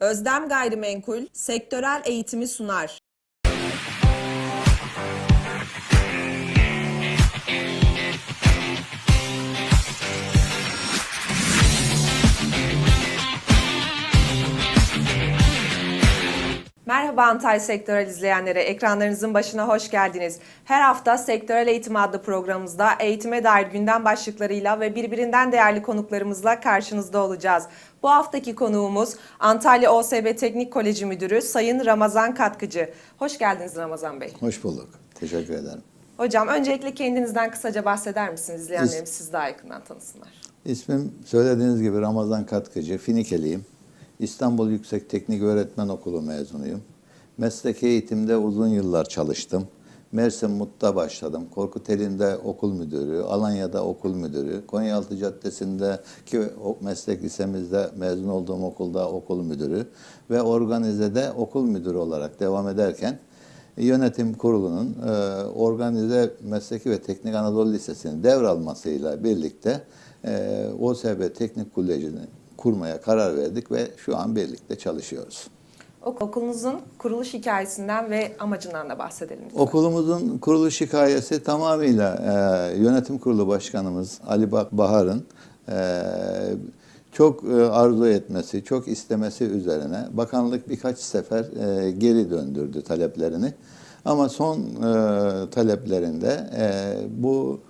Özdem Gayrimenkul sektörel eğitimi sunar. Merhaba Antalya Sektörel izleyenlere, ekranlarınızın başına hoş geldiniz. Her hafta Sektörel Eğitim adlı programımızda eğitime dair gündem başlıklarıyla ve birbirinden değerli konuklarımızla karşınızda olacağız. Bu haftaki konuğumuz Antalya OSB Teknik Koleji Müdürü Sayın Ramazan Katkıcı. Hoş geldiniz Ramazan Bey. Hoş bulduk. Teşekkür ederim. Hocam öncelikle kendinizden kısaca bahseder misiniz? İzleyenlerimiz sizi daha yakından tanısınlar. İsmim söylediğiniz gibi Ramazan Katkıcı, Finikeliyim. İstanbul Yüksek Teknik Öğretmen Okulu mezunuyum. Mesleki eğitimde uzun yıllar çalıştım. Mersin Mut'ta başladım. Korkuteli'nde okul müdürü, Alanya'da okul müdürü, Konyaaltı Caddesi'ndeki meslek lisemizde mezun olduğum okulda okul müdürü ve organizede okul müdürü olarak devam ederken yönetim kurulunun e, organize mesleki ve teknik Anadolu Lisesi'nin devralmasıyla birlikte e, OSB Teknik Koleji'ni kurmaya karar verdik ve şu an birlikte çalışıyoruz. Ok- Okulunuzun kuruluş hikayesinden ve amacından da bahsedelim. lütfen. Okulumuzun kuruluş hikayesi tamamıyla e, yönetim kurulu başkanımız Ali Bak Bahar'ın e, çok e, arzu etmesi, çok istemesi üzerine bakanlık birkaç sefer e, geri döndürdü taleplerini. Ama son e, taleplerinde e, bu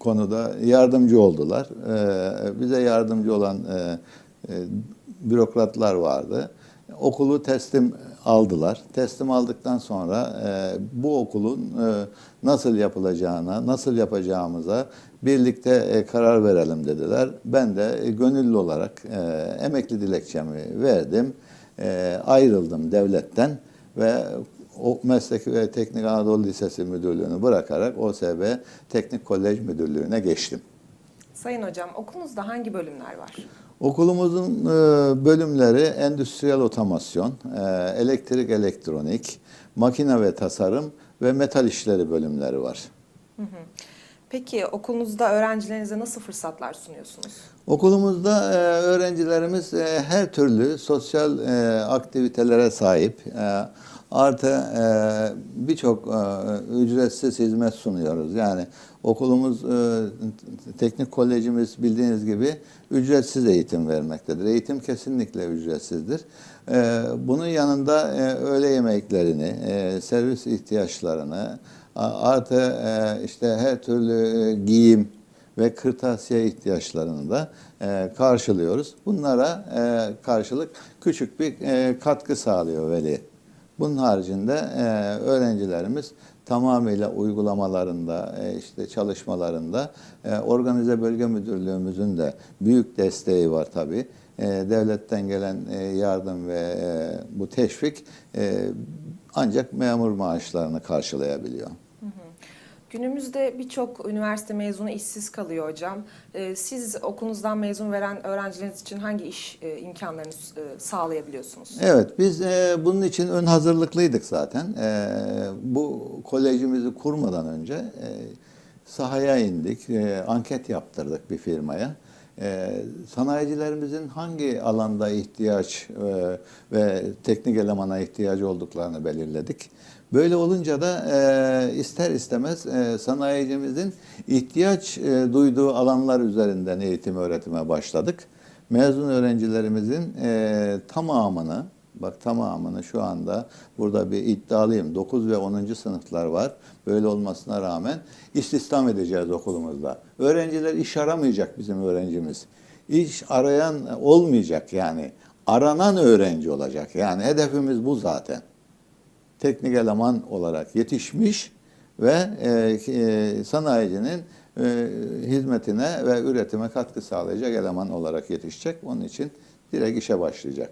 konuda yardımcı oldular. E, bize yardımcı olan e, e, bürokratlar vardı. Okulu teslim aldılar. Teslim aldıktan sonra e, bu okulun e, nasıl yapılacağına, nasıl yapacağımıza birlikte e, karar verelim dediler. Ben de e, gönüllü olarak e, emekli dilekçemi verdim. E, ayrıldım devletten ve o Mesleki ve Teknik Anadolu Lisesi Müdürlüğü'nü bırakarak OSB Teknik Kolej Müdürlüğü'ne geçtim. Sayın Hocam okulunuzda hangi bölümler var? Okulumuzun e, bölümleri endüstriyel otomasyon, e, elektrik elektronik, makine ve tasarım ve metal işleri bölümleri var. Peki okulunuzda öğrencilerinize nasıl fırsatlar sunuyorsunuz? Okulumuzda e, öğrencilerimiz e, her türlü sosyal e, aktivitelere sahip. E, artı e, birçok e, ücretsiz hizmet sunuyoruz. Yani okulumuz, e, teknik kolejimiz bildiğiniz gibi ücretsiz eğitim vermektedir. Eğitim kesinlikle ücretsizdir. E, bunun yanında e, öğle yemeklerini, servis ihtiyaçlarını, artı işte her türlü giyim, ve kırtasiye ihtiyaçlarını da karşılıyoruz. Bunlara karşılık küçük bir katkı sağlıyor veli. Bunun haricinde e, öğrencilerimiz tamamıyla uygulamalarında, e, işte çalışmalarında e, Organize Bölge Müdürlüğümüzün de büyük desteği var tabii. E, devletten gelen yardım ve bu teşvik ancak memur maaşlarını karşılayabiliyor. Günümüzde birçok üniversite mezunu işsiz kalıyor hocam. Ee, Siz okulunuzdan mezun veren öğrencileriniz için hangi iş e, imkanlarını e, sağlayabiliyorsunuz? Evet, biz e, bunun için ön hazırlıklıydık zaten. Bu kolejimizi kurmadan önce sahaya indik, anket yaptırdık bir firmaya. Sanayicilerimizin hangi alanda ihtiyaç ve teknik elemana ihtiyacı olduklarını belirledik. Böyle olunca da e, ister istemez e, sanayicimizin ihtiyaç e, duyduğu alanlar üzerinden eğitim öğretime başladık. Mezun öğrencilerimizin e, tamamını, bak tamamını şu anda burada bir iddialıyım. 9 ve 10. sınıflar var. Böyle olmasına rağmen istihdam edeceğiz okulumuzda. Öğrenciler iş aramayacak bizim öğrencimiz. İş arayan olmayacak yani. Aranan öğrenci olacak. Yani hedefimiz bu zaten. Teknik eleman olarak yetişmiş ve e, e, sanayicinin e, hizmetine ve üretime katkı sağlayacak eleman olarak yetişecek. Onun için direkt işe başlayacak.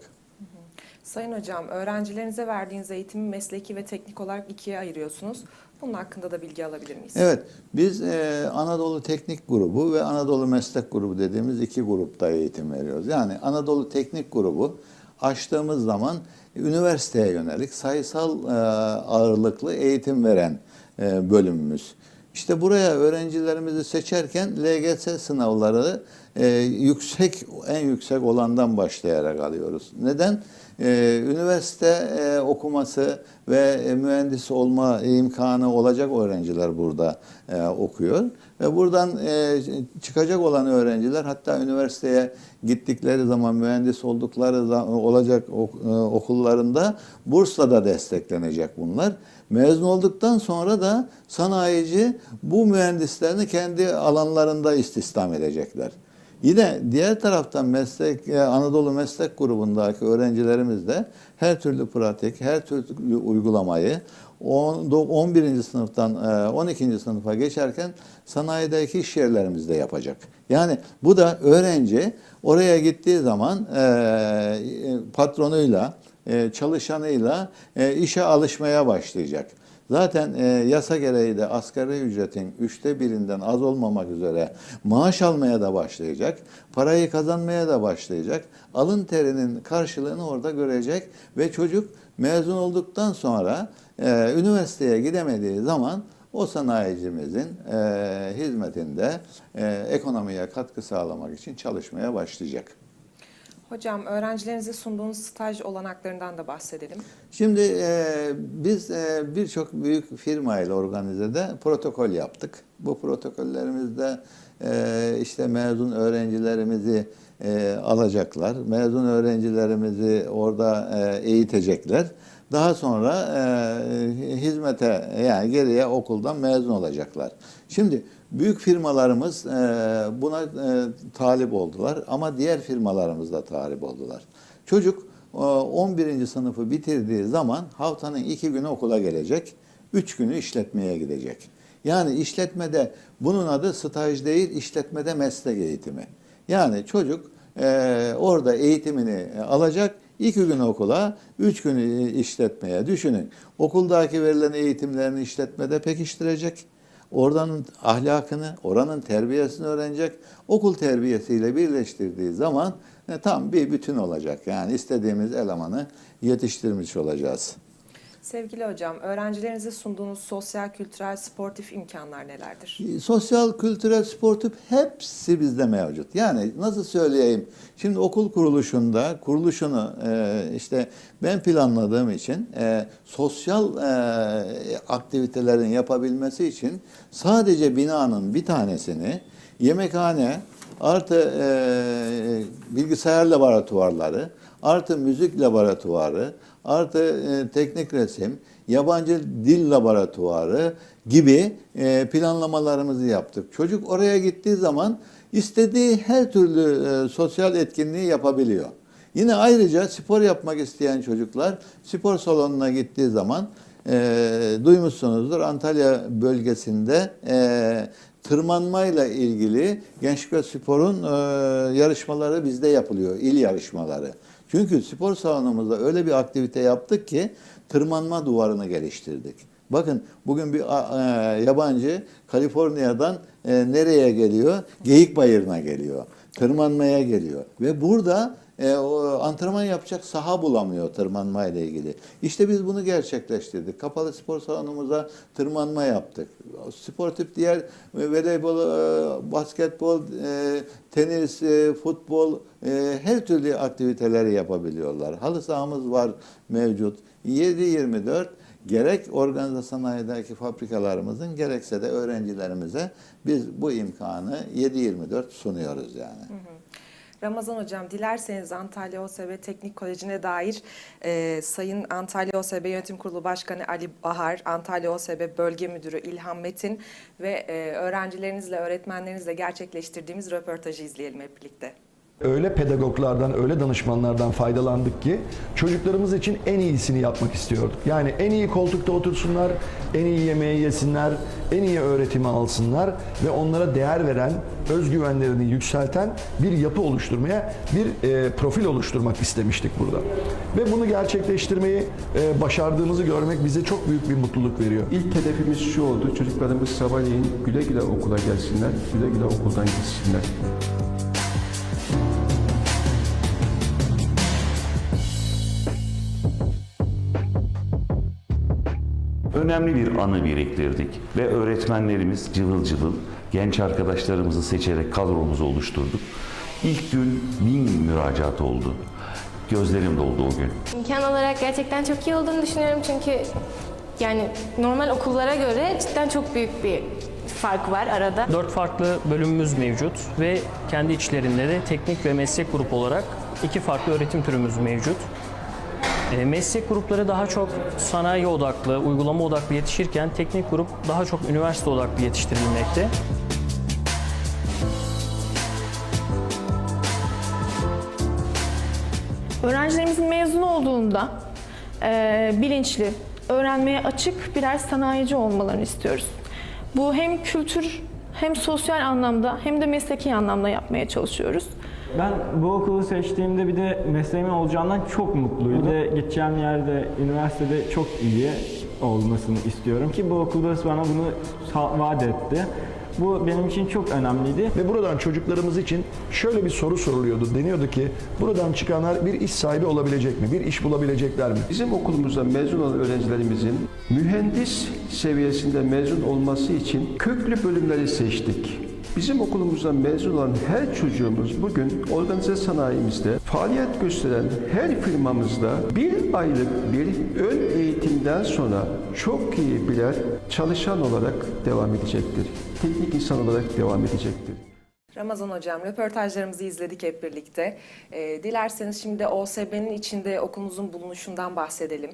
Sayın hocam, öğrencilerinize verdiğiniz eğitimi mesleki ve teknik olarak ikiye ayırıyorsunuz. Bunun hakkında da bilgi alabilir miyiz? Evet, biz e, Anadolu Teknik Grubu ve Anadolu Meslek Grubu dediğimiz iki grupta eğitim veriyoruz. Yani Anadolu Teknik Grubu açtığımız zaman üniversiteye yönelik sayısal e, ağırlıklı eğitim veren e, bölümümüz. İşte buraya öğrencilerimizi seçerken LGS sınavları e, yüksek en yüksek olandan başlayarak alıyoruz. Neden? E, üniversite e, okuması ve e, mühendis olma imkanı olacak öğrenciler burada e, okuyor. Ve buradan e, çıkacak olan öğrenciler hatta üniversiteye gittikleri zaman mühendis oldukları zaman, olacak e, okullarında bursla da desteklenecek bunlar. Mezun olduktan sonra da sanayici bu mühendislerini kendi alanlarında istihdam edecekler. Yine diğer taraftan meslek e, Anadolu Meslek Grubu'ndaki öğrencilerimiz de her türlü pratik, her türlü uygulamayı 10 11. sınıftan e, 12. sınıfa geçerken sanayideki iş yerlerimizde yapacak. Yani bu da öğrenci oraya gittiği zaman e, patronuyla, e, çalışanıyla e, işe alışmaya başlayacak. Zaten e, yasa gereği de asgari ücretin üçte birinden az olmamak üzere maaş almaya da başlayacak. Parayı kazanmaya da başlayacak. Alın terinin karşılığını orada görecek ve çocuk mezun olduktan sonra e, üniversiteye gidemediği zaman o sanayicimizin e, hizmetinde e, ekonomiye katkı sağlamak için çalışmaya başlayacak. Hocam öğrencilerinize sunduğunuz staj olanaklarından da bahsedelim. Şimdi e, biz e, birçok büyük firma ile organizede protokol yaptık. Bu protokollerimizde e, işte mezun öğrencilerimizi e, alacaklar. Mezun öğrencilerimizi orada e, eğitecekler. Daha sonra e, hizmete yani geriye okuldan mezun olacaklar. Şimdi büyük firmalarımız e, buna e, talip oldular ama diğer firmalarımız da talip oldular. Çocuk e, 11. sınıfı bitirdiği zaman haftanın iki günü okula gelecek, üç günü işletmeye gidecek. Yani işletmede bunun adı staj değil, işletmede meslek eğitimi. Yani çocuk e, orada eğitimini alacak, iki gün okula, üç gün işletmeye. Düşünün, okuldaki verilen eğitimlerini işletmede pekiştirecek. Oradanın ahlakını, oranın terbiyesini öğrenecek. Okul terbiyesiyle birleştirdiği zaman e, tam bir bütün olacak. Yani istediğimiz elemanı yetiştirmiş olacağız. Sevgili hocam, öğrencilerinize sunduğunuz sosyal, kültürel, sportif imkanlar nelerdir? Sosyal, kültürel, sportif hepsi bizde mevcut. Yani nasıl söyleyeyim? Şimdi okul kuruluşunda, kuruluşunu e, işte ben planladığım için e, sosyal e, aktivitelerin yapabilmesi için sadece binanın bir tanesini yemekhane artı bilgisayar laboratuvarları artı müzik laboratuvarı artı e, teknik resim, yabancı dil laboratuvarı gibi e, planlamalarımızı yaptık. Çocuk oraya gittiği zaman istediği her türlü e, sosyal etkinliği yapabiliyor. Yine ayrıca spor yapmak isteyen çocuklar spor salonuna gittiği zaman e, duymuşsunuzdur Antalya bölgesinde e, tırmanmayla ilgili Gençlik ve Spor'un e, yarışmaları bizde yapılıyor, il yarışmaları. Çünkü spor salonumuzda öyle bir aktivite yaptık ki tırmanma duvarını geliştirdik. Bakın bugün bir e, yabancı Kaliforniya'dan e, nereye geliyor? Geyik Bayırı'na geliyor. Tırmanmaya geliyor. Ve burada e, o antrenman yapacak saha bulamıyor tırmanma ile ilgili. İşte biz bunu gerçekleştirdik. Kapalı spor salonumuza tırmanma yaptık. Sportif diğer e, voleybol, e, basketbol, e, tenis, futbol her türlü aktiviteleri yapabiliyorlar. Halı sahamız var mevcut. 7-24 gerek organize sanayideki fabrikalarımızın gerekse de öğrencilerimize biz bu imkanı 7-24 sunuyoruz yani. Ramazan Hocam, dilerseniz Antalya OSB Teknik Koleji'ne dair e, Sayın Antalya OSB Yönetim Kurulu Başkanı Ali Bahar, Antalya OSB Bölge Müdürü İlhan Metin ve e, öğrencilerinizle, öğretmenlerinizle gerçekleştirdiğimiz röportajı izleyelim hep birlikte. Öyle pedagoglardan, öyle danışmanlardan faydalandık ki çocuklarımız için en iyisini yapmak istiyorduk. Yani en iyi koltukta otursunlar, en iyi yemeği yesinler, en iyi öğretimi alsınlar ve onlara değer veren, özgüvenlerini yükselten bir yapı oluşturmaya, bir e, profil oluşturmak istemiştik burada. Ve bunu gerçekleştirmeyi e, başardığımızı görmek bize çok büyük bir mutluluk veriyor. İlk hedefimiz şu oldu. Çocuklarımız sabahleyin güle güle okula gelsinler, güle güle okuldan gitsinler. Önemli bir anı biriktirdik ve öğretmenlerimiz cıvıl cıvıl genç arkadaşlarımızı seçerek kadromuzu oluşturduk. İlk gün bin müracaat oldu. Gözlerim doldu o gün. İmkan olarak gerçekten çok iyi olduğunu düşünüyorum çünkü yani normal okullara göre cidden çok büyük bir fark var arada. Dört farklı bölümümüz mevcut ve kendi içlerinde de teknik ve meslek grup olarak iki farklı öğretim türümüz mevcut. E, Meslek grupları daha çok sanayi odaklı, uygulama odaklı yetişirken teknik grup daha çok üniversite odaklı yetiştirilmekte. Öğrencilerimizin mezun olduğunda e, bilinçli, öğrenmeye açık birer sanayici olmalarını istiyoruz. Bu hem kültür hem sosyal anlamda hem de mesleki anlamda yapmaya çalışıyoruz. Ben bu okulu seçtiğimde bir de mesleğimin olacağından çok mutluyum. Bir de gideceğim yerde, üniversitede çok iyi olmasını istiyorum ki bu okul burası bana bunu vaat etti. Bu benim için çok önemliydi. Ve buradan çocuklarımız için şöyle bir soru soruluyordu. Deniyordu ki buradan çıkanlar bir iş sahibi olabilecek mi? Bir iş bulabilecekler mi? Bizim okulumuzdan mezun olan öğrencilerimizin mühendis seviyesinde mezun olması için köklü bölümleri seçtik. Bizim okulumuzdan mezun olan her çocuğumuz bugün organize sanayimizde faaliyet gösteren her firmamızda bir aylık bir ön eğitimden sonra çok iyi birer çalışan olarak devam edecektir. Teknik insan olarak devam edecektir. Ramazan Hocam, röportajlarımızı izledik hep birlikte. Ee, dilerseniz şimdi OSB'nin içinde okulumuzun bulunuşundan bahsedelim.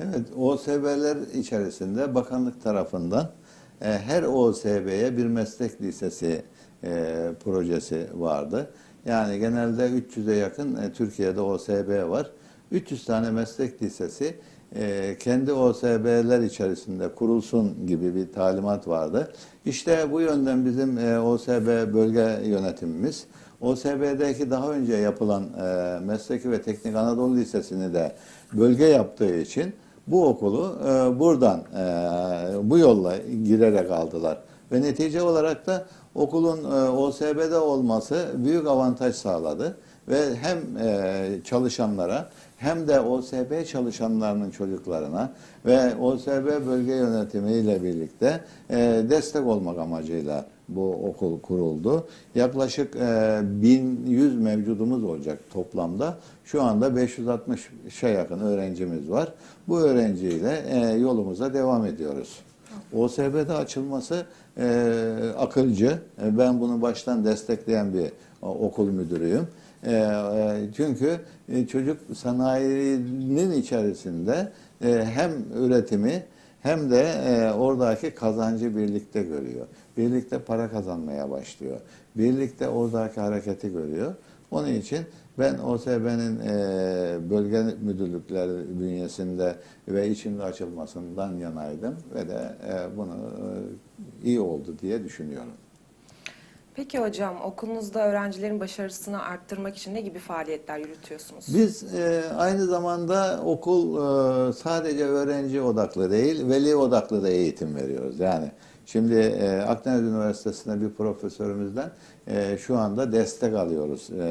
Evet, OSB'ler içerisinde bakanlık tarafından e, her OSB'ye bir meslek lisesi e, projesi vardı. Yani genelde 300'e yakın e, Türkiye'de OSB var. 300 tane meslek lisesi e, kendi OSB'ler içerisinde kurulsun gibi bir talimat vardı. İşte bu yönden bizim e, OSB bölge yönetimimiz OSB'deki daha önce yapılan e, Mesleki ve Teknik Anadolu Lisesi'ni de bölge yaptığı için bu okulu e, buradan e, bu yolla girerek aldılar. Ve netice olarak da okulun e, OSB'de olması büyük avantaj sağladı. Ve hem e, çalışanlara hem de OSB çalışanlarının çocuklarına ve OSB bölge yönetimiyle birlikte e, destek olmak amacıyla bu okul kuruldu. Yaklaşık e, 1100 mevcudumuz olacak toplamda. Şu anda 560'a yakın öğrencimiz var. Bu öğrenciyle e, yolumuza devam ediyoruz. OSB'de açılması e, akılcı. E, ben bunu baştan destekleyen bir o, okul müdürüyüm. E, e, çünkü e, çocuk sanayinin içerisinde e, hem üretimi hem de e, oradaki kazancı birlikte görüyor. Birlikte para kazanmaya başlıyor. Birlikte oradaki hareketi görüyor. Onun için ben OSB'nin e, bölge müdürlükleri bünyesinde ve içinde açılmasından yanaydım ve de e, bunu e, iyi oldu diye düşünüyorum. Peki hocam, okulunuzda öğrencilerin başarısını arttırmak için ne gibi faaliyetler yürütüyorsunuz? Biz e, aynı zamanda okul e, sadece öğrenci odaklı değil, veli odaklı da eğitim veriyoruz. Yani şimdi e, Akdeniz Üniversitesi'nde bir profesörümüzden e, şu anda destek alıyoruz. E,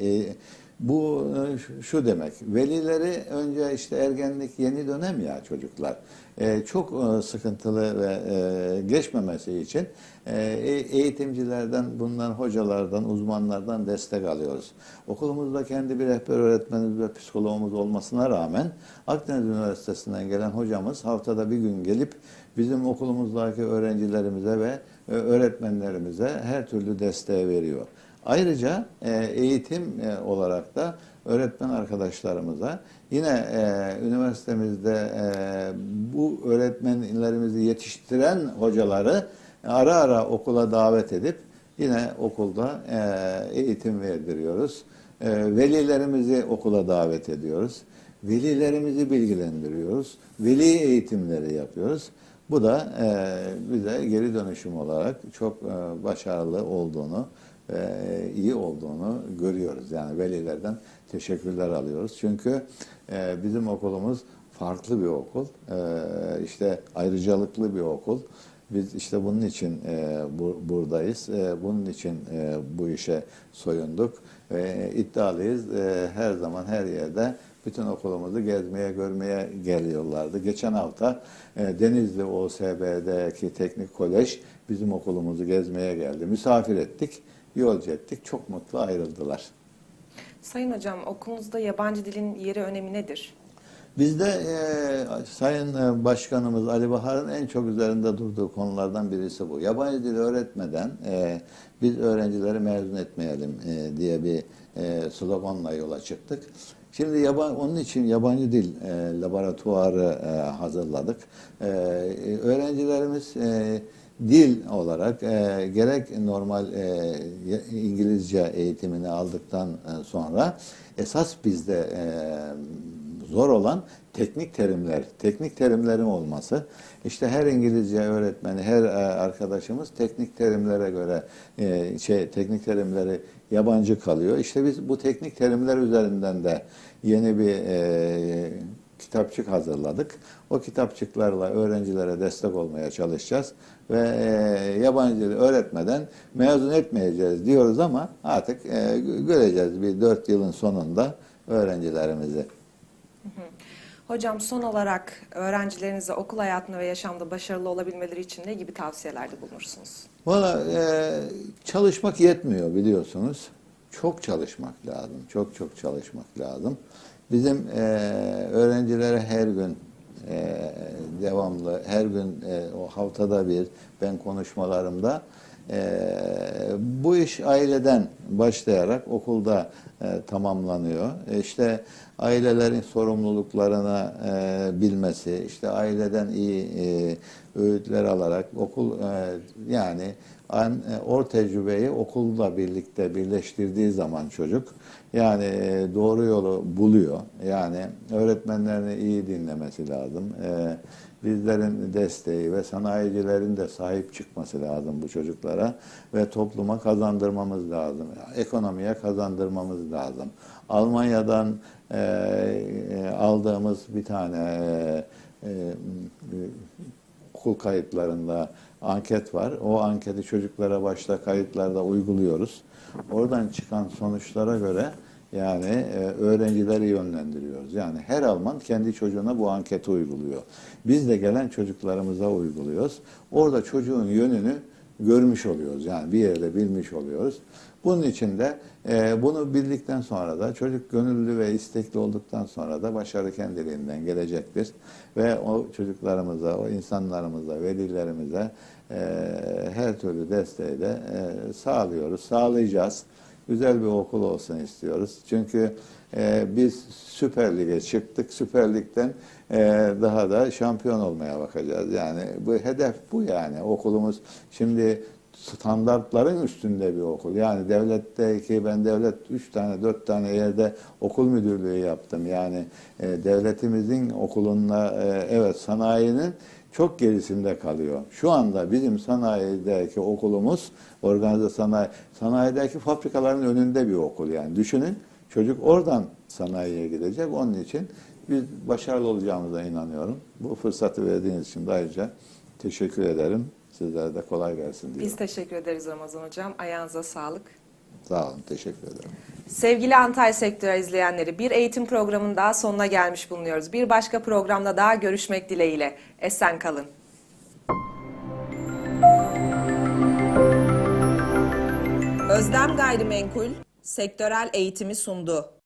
e, bu e, şu- demek, velileri önce işte ergenlik yeni dönem ya çocuklar. E, çok e, sıkıntılı ve e, geçmemesi için e, e- eğitimcilerden, bundan hocalardan, uzmanlardan destek alıyoruz. Okulumuzda kendi bir rehber öğretmenimiz ve psikologumuz olmasına rağmen Akdeniz Üniversitesi'nden gelen hocamız haftada bir gün gelip bizim okulumuzdaki öğrencilerimize ve e, öğretmenlerimize her türlü desteği veriyor. Ayrıca e, eğitim e, olarak da öğretmen arkadaşlarımıza yine üniversitemizde bu öğretmenlerimizi yetiştiren hocaları ara ara okula davet edip yine okulda eğitim verdiriyoruz. Velilerimizi okula davet ediyoruz. Velilerimizi bilgilendiriyoruz. Veli eğitimleri yapıyoruz. Bu da e, bize geri dönüşüm olarak çok e, başarılı olduğunu ve iyi olduğunu görüyoruz. Yani velilerden teşekkürler alıyoruz. Çünkü e, bizim okulumuz farklı bir okul. E, işte ayrıcalıklı bir okul. Biz işte bunun için e, bu, buradayız. E, bunun için e, bu işe soyunduk. Ve iddialıyız. E, her zaman her yerde bütün okulumuzu gezmeye, görmeye geliyorlardı. Geçen hafta e, Denizli OSB'deki teknik kolej bizim okulumuzu gezmeye geldi. Misafir ettik, yolcu ettik. Çok mutlu ayrıldılar. Sayın Hocam okulunuzda yabancı dilin yeri önemi nedir? Bizde e, Sayın e, Başkanımız Ali Bahar'ın en çok üzerinde durduğu konulardan birisi bu. Yabancı dil öğretmeden e, biz öğrencileri mezun etmeyelim e, diye bir e, sloganla yola çıktık. Şimdi yaban, onun için yabancı dil e, laboratuvarı e, hazırladık. E, öğrencilerimiz e, dil olarak e, gerek normal e, İngilizce eğitimini aldıktan e, sonra esas bizde e, zor olan teknik terimler, teknik terimlerin olması. İşte her İngilizce öğretmeni, her e, arkadaşımız teknik terimlere göre e, şey teknik terimleri yabancı kalıyor. İşte biz bu teknik terimler üzerinden de yeni bir e, kitapçık hazırladık. O kitapçıklarla öğrencilere destek olmaya çalışacağız ve e, yabancı dili öğretmeden mezun etmeyeceğiz diyoruz ama artık e, göreceğiz bir dört yılın sonunda öğrencilerimizi. Hocam son olarak öğrencilerinize okul hayatında ve yaşamda başarılı olabilmeleri için ne gibi tavsiyelerde bulunursunuz? Valla e, çalışmak yetmiyor biliyorsunuz. Çok çalışmak lazım. Çok çok çalışmak lazım. Bizim e, öğrencilere her gün e, devamlı, her gün e, o haftada bir ben konuşmalarımda e, bu iş aileden başlayarak okulda e, tamamlanıyor. E, işte ailelerin sorumluluklarını e, bilmesi, işte aileden iyi e, öğütler alarak okul e, yani an, e, or tecrübeyi okulla birlikte birleştirdiği zaman çocuk yani e, doğru yolu buluyor. Yani öğretmenlerini iyi dinlemesi lazım. E, bizlerin desteği ve sanayicilerin de sahip çıkması lazım bu çocuklara ve topluma kazandırmamız lazım. Ekonomiye kazandırmamız lazım. Almanya'dan e, e, aldığımız bir tane e, e, kayıtlarında anket var. O anketi çocuklara başta kayıtlarda uyguluyoruz. Oradan çıkan sonuçlara göre yani e, öğrencileri yönlendiriyoruz. Yani her Alman kendi çocuğuna bu anketi uyguluyor. Biz de gelen çocuklarımıza uyguluyoruz. Orada çocuğun yönünü görmüş oluyoruz. Yani bir yerde bilmiş oluyoruz. Bunun için de e, bunu bildikten sonra da çocuk gönüllü ve istekli olduktan sonra da başarı kendiliğinden gelecektir. Ve o çocuklarımıza, o insanlarımıza, velilerimize e, her türlü desteği de e, sağlıyoruz, sağlayacağız. Güzel bir okul olsun istiyoruz. Çünkü e, biz Süper Lig'e çıktık. Süper Lig'den e, daha da şampiyon olmaya bakacağız. Yani bu hedef bu yani. Okulumuz şimdi standartların üstünde bir okul. Yani devletteki ben devlet 3 tane 4 tane yerde okul müdürlüğü yaptım. Yani e, devletimizin okulunda e, evet sanayinin çok gerisinde kalıyor. Şu anda bizim sanayideki okulumuz organize sanayi sanayideki fabrikaların önünde bir okul yani. Düşünün çocuk oradan sanayiye gidecek. Onun için biz başarılı olacağımıza inanıyorum. Bu fırsatı verdiğiniz için de ayrıca teşekkür ederim. Sizlere de kolay gelsin diyorum. Biz teşekkür ederiz Ramazan Hocam. Ayağınıza sağlık. Sağ olun, teşekkür ederim. Sevgili Antay Sektör izleyenleri bir eğitim programının daha sonuna gelmiş bulunuyoruz. Bir başka programda daha görüşmek dileğiyle. Esen kalın. Özdem Gayrimenkul sektörel eğitimi sundu.